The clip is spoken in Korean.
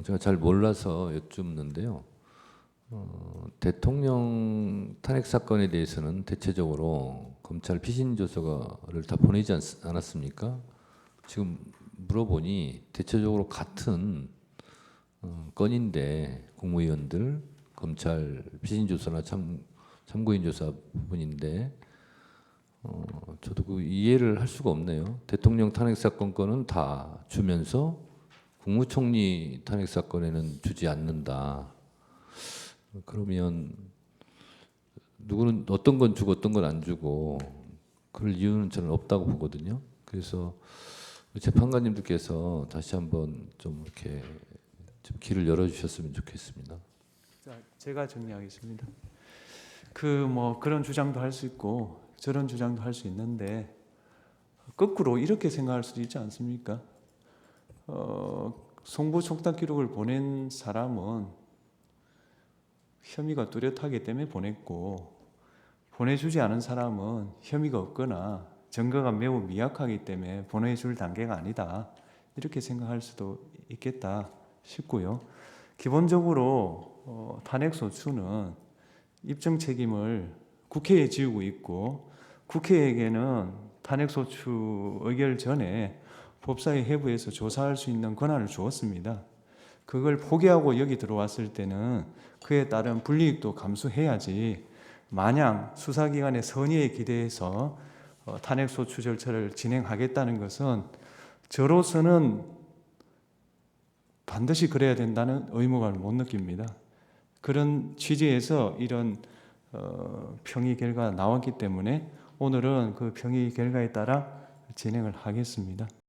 어, 제가 잘 몰라서 여쭙는데요. 어, 대통령 탄핵 사건에 대해서는 대체적으로 검찰 피신 조서를 다 보내지 않, 않았습니까? 지금 물어보니 대체적으로 같은 어, 건인데 국무위원들 검찰 피신 조서나 참 참고인 조사 부분인데 어, 저도 그 이해를 할 수가 없네요. 대통령 탄핵 사건 건은 다 주면서 국무총리 탄핵 사건에는 주지 않는다. 그러면 누구는 어떤 건 주고 어떤 건 안 주고 그럴 이유는 저는 없다고 보거든요. 그래서 재판관님들께서 다시 한번 좀 이렇게 좀 길을 열어주셨으면 좋겠습니다. 자, 제가 정리하겠습니다. 그 뭐 그런 주장도 할 수 있고 저런 주장도 할 수 있는데 거꾸로 이렇게 생각할 수도 있지 않습니까? 어, 송부 총탁 기록을 보낸 사람은 혐의가 뚜렷하기 때문에 보냈고 보내주지 않은 사람은 혐의가 없거나 증거가 매우 미약하기 때문에 보내줄 단계가 아니다 이렇게 생각할 수도 있겠다 싶고요. 기본적으로 어, 탄핵 소추는 입증 책임을 국회에 지우고 있고 국회에게는 탄핵 소추 의결 전에 법사위 해부에서 조사할 수 있는 권한을 주었습니다. 그걸 포기하고 여기 들어왔을 때는 그에 따른 불이익도 감수해야지 마냥 수사기관의 선의에 기대해서 어, 탄핵 소추 절차를 진행하겠다는 것은 저로서는 반드시 그래야 된다는 의무감을 못 느낍니다. 그런 취지에서 이런 어, 평의 결과가 나왔기 때문에 오늘은 그 평의 결과에 따라 진행을 하겠습니다.